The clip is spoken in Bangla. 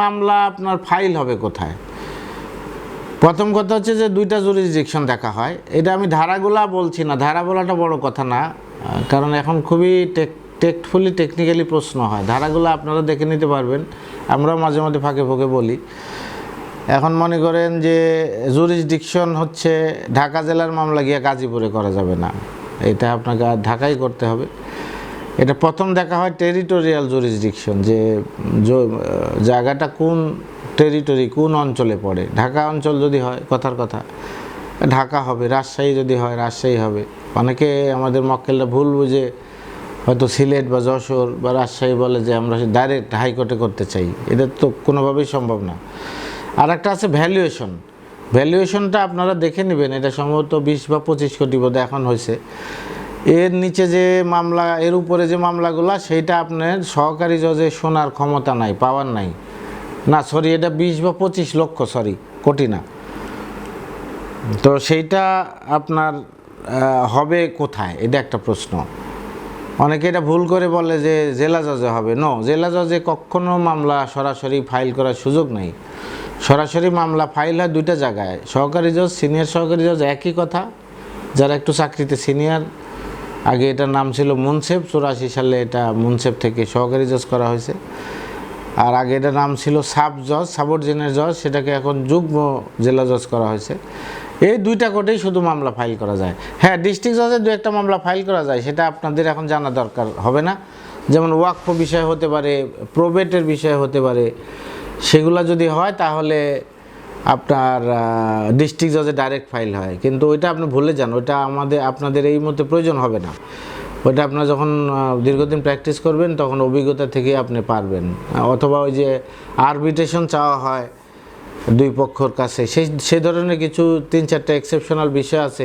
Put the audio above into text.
মামলা আপনার ফাইল হবে কোথায়? প্রথম কথা হচ্ছে যে দুইটা জুরিসডিকশন দেখা হয়। এটা আমি ধারাগুলা বলছি না। ধারা বলাটা বড় কথা না, কারণ এখন খুবই টেক টেকফুলি টেকনিক্যালি প্রশ্ন হয়। ধারাগুলো আপনারা দেখে নিতে পারবেন। আমরাও মাঝে মাঝে ফাঁকে ফাঁকে বলি। এখন মনে করেন যে জুরিসডিকশন হচ্ছে ঢাকা জেলার মামলা গিয়ে গাজীপুরে করা যাবে না। এটা আপনাকে ঢাকাই করতে হবে। এটা প্রথম দেখা হয় টেরিটোরিয়াল জুরিসডিকশন যে জায়গাটা কোন টেরিটরি কোন অঞ্চলে পড়ে। ঢাকা অঞ্চল যদি হয়, কথার কথা। ঢাকা হবে, রাজশাহী যদি হয়, রাজশাহী হবে। অনেকে আমাদের মক্কেলরা ভুল বুঝে, হয়তো সিলেট বা যশোর বা রাজশাহী বলে যে, আমরা ডাইরেক্ট হাইকোর্টে করতে চাই। এটা তো কোনোভাবেই সম্ভব না। আর একটা আছে ভ্যালুয়েশন ভ্যালুয়েশনটা আপনারা দেখে নেবেন। এটা সম্ভবত বিশ বা পঁচিশ কোটি বোধহয় এখন হয়েছে এর নিচে যে মামলা, এর উপরে যে মামলাগুলো, সেইটা আপনার সহকারী জজে শোনার ক্ষমতা নাই পাওয়ার নাই। না সরি এটা বিশ বা পঁচিশ লক্ষ সরি কোটি না। তো সেইটা আপনার হবে কোথায়? এটা একটা প্রশ্ন। অনেকে এটা ভুল করে বলে যে জেলা জজে হবে। নো জেলা জজে কখনো মামলা সরাসরি ফাইল করার সুযোগ নেই। সরাসরি মামলা ফাইল হয় দুইটা জায়গায়। সহকারী জজ সিনিয়র সহকারী জজ, একই কথা। যারা একটু চাকরিতে সিনিয়র আগে এটার নাম ছিল মুনসেফ, চুরাশি সালে এটা মুনসেফ থেকে সহকারী জজ করা হয়েছে। আর আগে এটার নাম ছিল সাব জজ, সাবঅর্ডিনেট জজ, সেটাকে এখন যুগ্ম জেলা জজ করা হয়েছে। এই দুইটা কোর্টেই শুধু মামলা ফাইল করা যায়। হ্যাঁ ডিস্ট্রিক্ট জজের দু একটা মামলা ফাইল করা যায়, সেটা আপনাদের এখন জানা দরকার, হবে না? যেমন ওয়াকফ বিষয় হতে পারে, প্রোবেটের বিষয় হতে পারে, সেগুলো যদি হয় তাহলে আপনার ডিস্ট্রিক্ট জজে ডাইরেক্ট ফাইল হয়। কিন্তু ওইটা আপনি ভুলে যান, ওইটা আমাদের, আপনাদের এই মধ্যে প্রয়োজন হবে না। ওইটা আপনার যখন দীর্ঘদিন প্র্যাকটিস করবেন, তখন অভিজ্ঞতা থেকে আপনি পারবেন। অথবা ওই যে আরবিটেশন চাওয়া হয় দুই পক্ষর কাছে, সেই, সে ধরনের কিছু তিন চারটা এক্সেপশনাল বিষয় আছে।